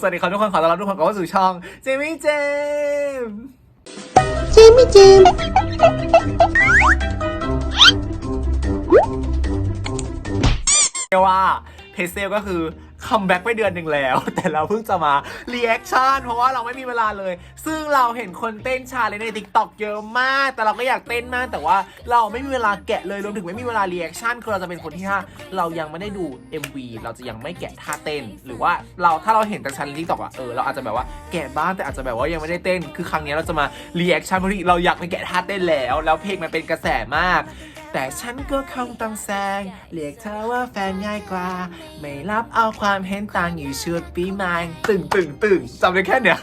สวัสดีครับทุกคนขอต้อนรับทุกคนเข้าสู่ช่องเจมี่เจมจิมมี่จิมเรียกว่าเพเซลก็คือ คัมแบ็กไปเดือนหนึ่งแล้ว แต่เราเพิ่งจะมาเรีแอคชั่นเพราะว่าเราไม่มีเวลาเลย ซึ่งเราเห็นคนเต้นชาเลยใน t ิ k t o k เยอะมาก แต่เราก็อยากเต้นมาก แต่ว่าเราไม่มีเวลาแกะเลยรวมถึงไม่มีเวลาเรีแอคชั่นคือเราจะเป็นคนที่ถ้าเรายังไม่ได้ดู MV เราจะยังไม่แกะท่าเต้น หรือว่าเราถ้าเราเห็นแต่ชันทิกตอกอะเออเราอาจจะแบบว่าแกะบ้างแต่อาจจะแบบว่ายังไม่ได้เต้น คือครั้งนี้เราจะมาเรีแอคชั่นเพราะเราอยากไปแกะท่าเต้นแล้ว แล้วเพลงมันเป็นกระแสมาก แต่ฉันก็คงต้องแซง เรียกเธอว่าแฟนง่ายกว่า ไม่รับเอาความเห็นต่างอยู่ชุดปีมายตึงตึงตึงจำได้แค่เนี้ย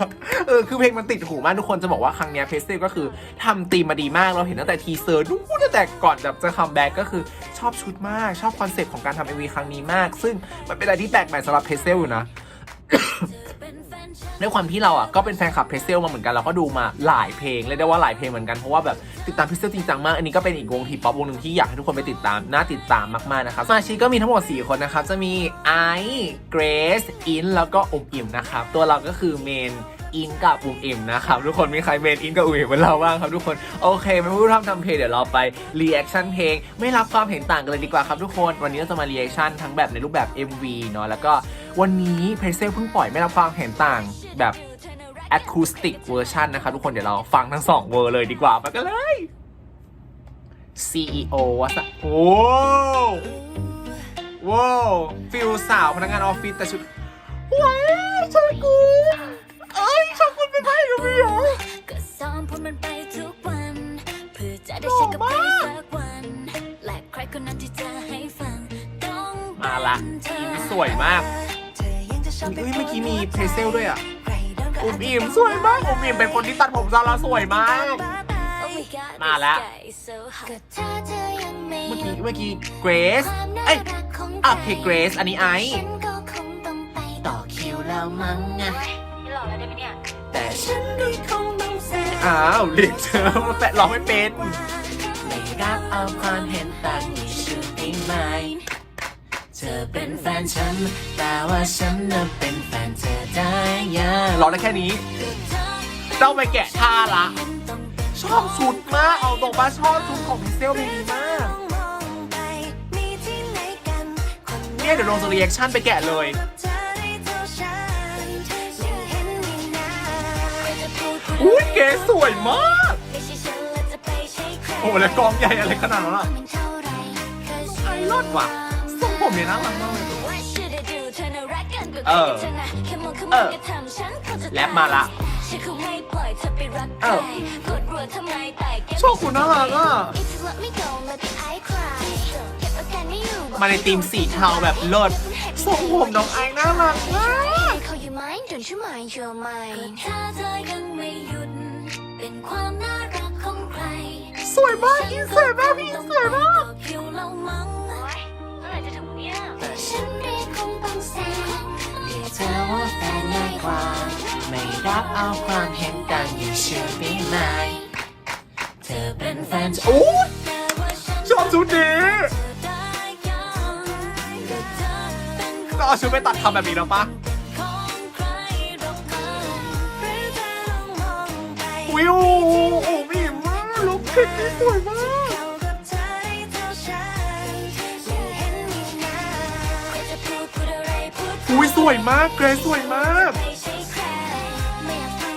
เออคือเพลงมันติดหูมากทุกคนจะบอกว่าครั้งเนี้ยเพสเซก็คือทำตีมมาดีมากเราเห็นตั้งแต่ทีเซอร์นู้นตั้งแต่ก่อนแบบจะคัมแบ็กก็คือชอบชุดมากชอบคอนเซ็ปต์ของการทำเอวีครั้งนี้มาก ซึ่งมันเป็นอะไรที่แปลกใหม่สำหรับเพสเซลอยู่นะ ด้วยความที่เราอะก็เป็นแฟนคลับเพรสเซลมาเหมือนกันเราก็ดูมาหลายเพลงเลยได้ว่าหลายเพลงเหมือนกันเพราะว่าแบบติดตามเพรสเซลจริงจังมากอันนี้ก็เป็นอีกวงทีป๊อปวงหนึ่งที่อยากให้ทุกคนไปติดตามน่าติดตามมากๆนะครับสมาชิกก็มีทั้งหมด 4 คนนะครับจะมีไอซ์เกรซอินแล้วก็อุมอิ่มนะครับตัวเราก็คือเมน อินกับอุมอิ่มนะครับทุกคนมีใครเมนอินกับอุมอิ่มเหมือนเราบ้างครับทุกคนโอเคไม่พูดทำทำเพลงเดี๋ยวเราไปรีแอคชั่นเพลงไม่รับความเห็นต่างกันเลยดีกว่าครับทุกคนวันนี้เราจะมารีแอคชั่นทั้งแบบในรูปแบบ MV เนาะแล้วก็วันนี้เพรสเซลเพิ่งปล่อยไม่รับความเห็นต่างแบบอะคูสติกเวอร์ชันนะครับทุกคนเดี๋ยวเราฟังทั้งสองเวอร์เลยดีกว่าไปกันเลย CEO ว่ะสะโอ้ว้าวฟิลสาวพนักงานออฟฟิศแต่ชุดว้ายชอบกู พ่กับพี่เหรอก็ซ้อมพูดมันไปทุกวันเพื่อจะได้ใช้กับใครสักวัน และใครคนนั้นที่จะให้ฟังต้องเป็นมาละเธอสวยมากเธอยังจะชอบเฮ้ยเมื่อกี้มีเพรสเซลด้วยอะใครโดนก็อุมอิ่มสวยมากอุมอิ่มเป็นคนที่ตัดผมซาร่าสวยมาก Oh my God, มาละ this guy is so hot ก็ถ้าเธอยังไม่เมื่อกี้หยุดเมื่อกี้เกรซความน่าเอ้ยรักของอะธเพลง Grace อันนี้ไอซ์ฉันก็คงต้องไปต่อคิวแล้วมั้งไง แต่ฉัฉันนก็คงต้องแซงอ้าวเรียกเธอมาแปะร้องไม่เป็นไม่รับเอาความเห็นต่างนี่ชื่อได้ไหมเธอเป็นแฟนฉัน แต่ว่าฉันน่ะเป็นแฟนเธอได้ยังร้องได้แค่นี้ ต้องไปแกะท่าละ ชอบชุดมาก เอาตรงมาชอบชุดของพิเซลเพลงนี้มากเนี่ยเดี๋ยวลงสรีแอคชั่นไปแกะเลย อุ้ยเก๋สวยมาก โอ้แล้วกองใหญ่อะไรขนาดนั้นล่ะไอรอดว่ะทรงผมเนี่ยน่ารักมากเลย เออ เออ แรปมาละ เออโชคคุณน่ารักอะ มาในธีมสีเทาแบบเลิศทรงผมน้องไอน่ารักมาก เขาอยู่ไหม Don't you mind your mind ถ้าเธอยังไม่หยุด เป็นความน่ารักของใคร สวยมากอินสวยมากพี่สวยมากคิวเรามั้งเมื่อไหร่จะถึงเนี่ยแต่ฉันเรียกคงต้องแซงเรียกเธอว่าแฟนง่ายกว่า ไม่รับเอาความเห็นต่างอยู่เชื่อไม่ไหมเธอเป็นแฟนโอ้ยชอบชุดนี้ก็เอาชุดไปตัดทำแบบนี้แล้วปะ ไปวิวโอ้มีมากลุคคลิปนี้สวยมากอุ้ยสวยมากเกรซสวยมาก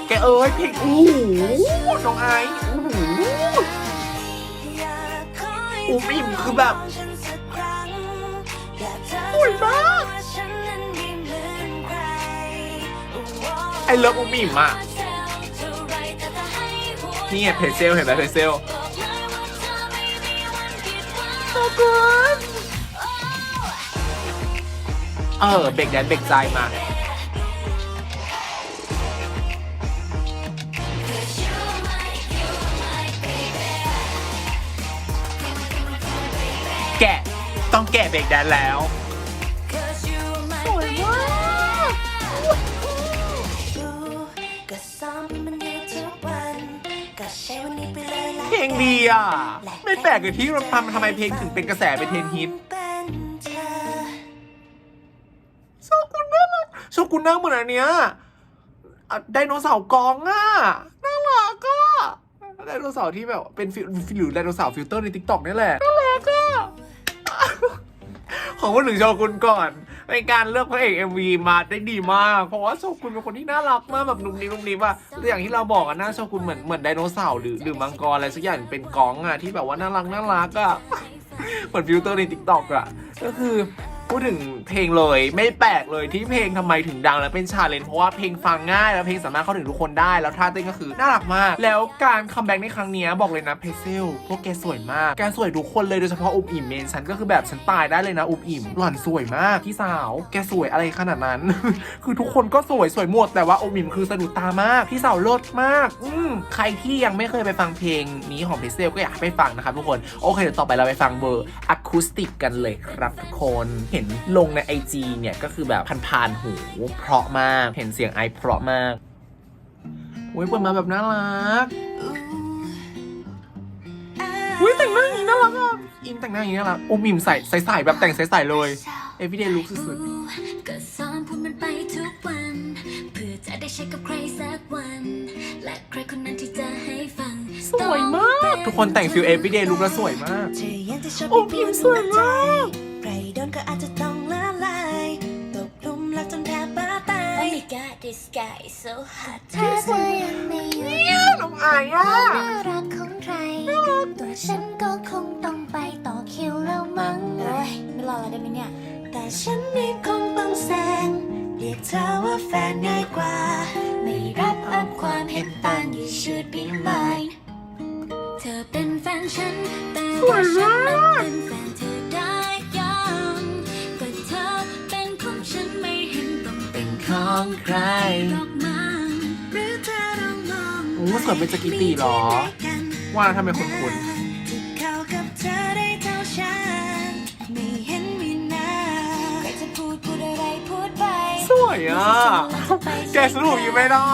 แกเอ้ยเพลงโอ้โหน้องไอซ์โอ้โหอูมิ่มคือแบบสวยมากไอเลิฟอูมิมอะ นี่ไงเพจเซลเห็นไหมเพจเซลขอบคุณเออเบรกแดนเบรกใจมา แกะต้องแกะเบรกแดนแล้ว งดีอะ ไม่แปลกเลยที่เราทำทำไมเพลงถึงเป็นกระแสเป็นเทรนด์ฮิตเป็นเธอโชกุนน่ารักโชกุนนั่งเหมือนอันเนี้ยอะไดโนเสาร์กองอะน่ารักอะไดโนเสาร์ที่แบบเป็นฟิลหรือไดโนเสาร์ฟิลเตอร์ในทิกตอกนี่แหละน่ารักอะขอพูดถึงโชกุนก่อน ในการเลือกพระเอก MV มาได้ดีมาก เพราะว่าโชกุนเป็นคนที่น่ารักมากแบบนุ่มนิ่มนุ่มนิ่มอะอย่างที่เราบอกอะหน้าโชกุนเหมือนเหมือนไดโนเสาร์หรือหรือมังกรอะไรสักอย่างเป็นกองอะที่แบบว่าน่ารักน่ารักอะเหมือนฟิลเตอร์ใน t ิ k t o k อะก็คือ พูดถึงเพลงเลยไม่แปลกเลยที่เพลงทำไมถึงดังและเป็นชาเลนจ์เพราะว่าเพลงฟังง่ายแล้วเพลงสามารถเข้าถึงทุกคนได้แล้วท่าเต้นก็คือน่ารักมาก แล้วการคัมแบ็กในครั้งนี้บอกเลยนะเพเซลพวกแกสวยมากแกสวยทุกคนเลยโดยเฉพาะอุบอิ่มเมนฉันก็คือแบบฉันตายได้เลยนะอุบอิ่มหล่อนสวยมากพี่สาว แกสวยอะไรขนาดนั้น คือทุกคนก็สวยสวยหมดแต่ว่าอุบอิ่มคือสะดุดตามากพี่สาวเลิศมาก อืมใครที่ยังไม่เคยไปฟังเพลงนี้ของเพเซลก็อยากไปฟังนะครับทุกคนโอเคเดี๋ยวต่อไปเราไปฟังเวอร์อะคูสติกกันเลยครับทุกคนเห็นลงใน IG เนี่ย ก็คือแบบพันๆหูเพราะมาก เห็นเสียงไอเพราะมากโอ้ยเปิดมาแบบน่ารักอุ้ยแต่งหน้าอย่างนี้น่ารักอะอินแต่งหน้าอย่างนี้น่ารักอมอิ่มใส่ใส่ใส่แบบแต่งใส่ใส่เลย everyday look สุดก็ซ้อมพูดมันไปทุกวัน เพื่อจะได้ใช้กับใครสักวัน และใครคนนั้นที่จะให้ฟังๆสวยมาก ทุกคนแต่งฟิล everyday look แล้วสวยมากเธอยังจะชอบโอ้พิมพ์สวยมาก this guy is so hot ถ้าเธอยังไม่หยุดเนี่ยน้องอายอะน่ารักของใครตัวฉันก็คงต้อง ของใครหรอกมั้งหรือเธอต้องมองโอ้สวยเป็นสกิตตีเหรอ ว่าทำไมคนคุ้นที่เข้ากับเธอได้เท่าฉันไม่เห็นมีหน้าใครจะพูดพูดอะไรพูดไปสวยอะ แกสรุปยังไม่ได้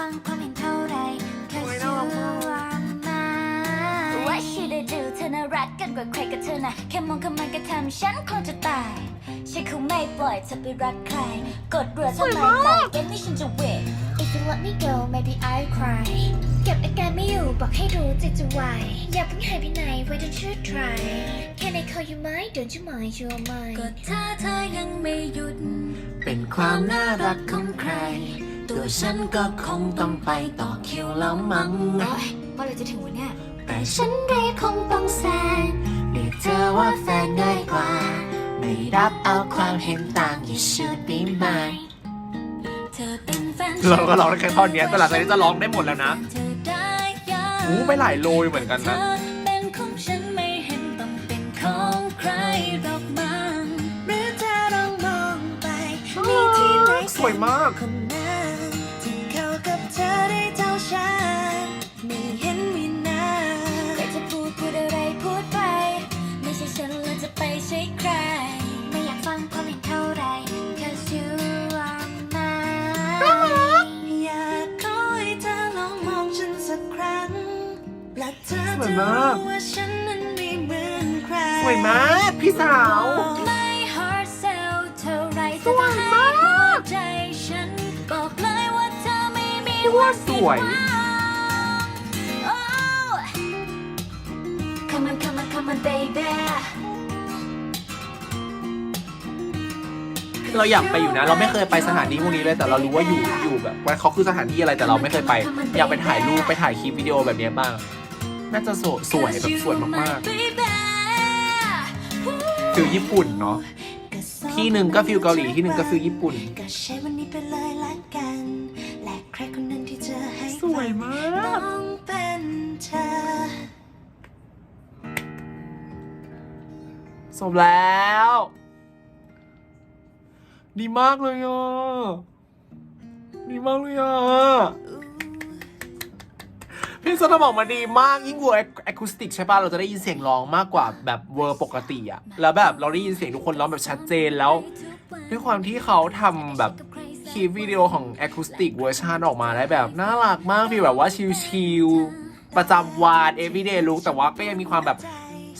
ฟังความเห็นเท่าไรโอ้ย Cause น่า you รักมาก are mine What should I do เธอน่ารักกันกว่าใครกับเธอนะแค่มองคำมันก็ทำฉันคงจะตาย ฉันคงไม่ปล่อยเธอไปรักใคร กดเรือทำไมล่ะเกมนี้ฉันจะเวท If you let me go maybe I'll cry เก็บอาการไม่อยู่บอกให้รู้ใจจะวายอย่าเพิ่งหายไปไหน Why don't you try Can I call you mine Don't you mind you're mine ก็ถ้าเธอยังไม่หยุด เป็นความน่ารักของใคร ตัวฉันก็คงต้องไปต่อคิวแล้วมั้งโอ๊ยเมื่อไหรจะถึงวันเนี้ยแต่ฉันได้คงต้องแซงเรียกเธอว่าแฟนง่ายกว่า ไม่รับเอาความเห็นต่าง you should be mine เธอเป็นแฟนเราก็ร้องได้แค่ท่อนเนี้ยแต่หลังจากนี้จะร้องได้หมดแล้วนะเธอได้ยังอู้ไปหลายโลยเหมือนกันเธนะอเป็นขอ มากรู้ว่าฉันนั้นไม่เหมือนใครสวยมากพี่สาวไม่ hard sell เท่าไรสวยมากหัวใจฉันบอกเลยว่าเธอไม่มีว่าสวยโอ้ Come on come on come on baby เราอยากไปอยู่นะ เราไม่เคยไปสถานที่พวกนี้เลยแต่เรารู้ว่าอยู่อยู่แบบว่าเขาคือสถานที่อะไรแต่เราไม่เคยไป อยากไปถ่ายรูปไปถ่ายคลิปวิดีโอแบบนี้บ้าง น่าจะสวยสวยแบบสวยมากๆฟิลญี่ปุ่นเนาะก็สองที่หนึ่งก็ฟิลเกาหลีที่หนึ่งก็ฟิลญี่ปุ่นก็ใช้วันนี้ไปเลยละกันและใครคนนั้นที่จะให้สวยมากต้องเป็นเธอสมแล้ว ดีมากเลยอะดีมากเลยอะเพลงสนออกมาดีมากยิ่งกว่าอะคูสติกใช่ป่ะเราจะได้ยินเสียงร้องมากกว่าแบบเวอร์ปกติอะแล้วแบบเราได้ยินเสียงทุกคนร้องแบบชัดเจนแล้ว ด้วยความที่เขาทำแบบคลิปวิดีโอของอะคูสติกเวอร์ชันออกมาได้แบบน่ารักมากฟีลแบบว่าชิลๆประจำวัน everyday look แต่ว่าก็ยังมีความแบบ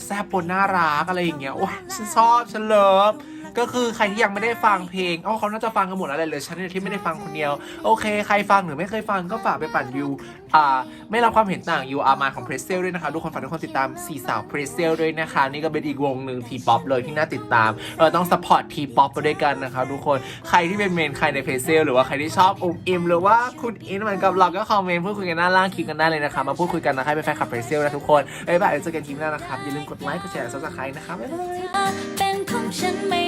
แซ่บปนน่ารักอะไรอย่างเงี้ยโอ้ยฉันชอบฉันเลิฟ ก็คือใครที่ยังไม่ได้ฟังเพลงอ๋อเขาน่าจะฟังกันหมดแล้วเลยฉันเนี่ยที่ไม่ได้ฟังคนเดียว โอเค ใครฟังหรือไม่เคยฟังก็ฝากไปปั่นวิวอ่าไม่รับความเห็นต่างยูอาร์มาของเพรสเซลด้วยนะคะทุกคนฝากทุกคนติดตามสี่สาวเพรสเซลด้วยนะคะ นี่ก็เป็นอีกวงหนึ่งทีป๊อปเลยที่น่าติดตามเออต้องสปอร์ตทีป๊อปไปด้วยกันนะคะทุกคนใครที่เป็นเมนใครในเพรสเซลหรือว่าใครที่ชอบอุมอิมหรือว่าคุณอินเหมือนกับเราก็คอมเมนต์พูดคุยกันหน้าล่างคลิปกันได้เลยนะคะมาพูดคุยกันนะคะให้เป็นแฟนคลับเพรสเซลนะทุกคนบ๊ายบายเจอกันคลิปหน้านะครับอย่าลืมกดไลค์กดแชร์ซับสไครต์นะครับบ๊ายบายเป็นของฉันไม่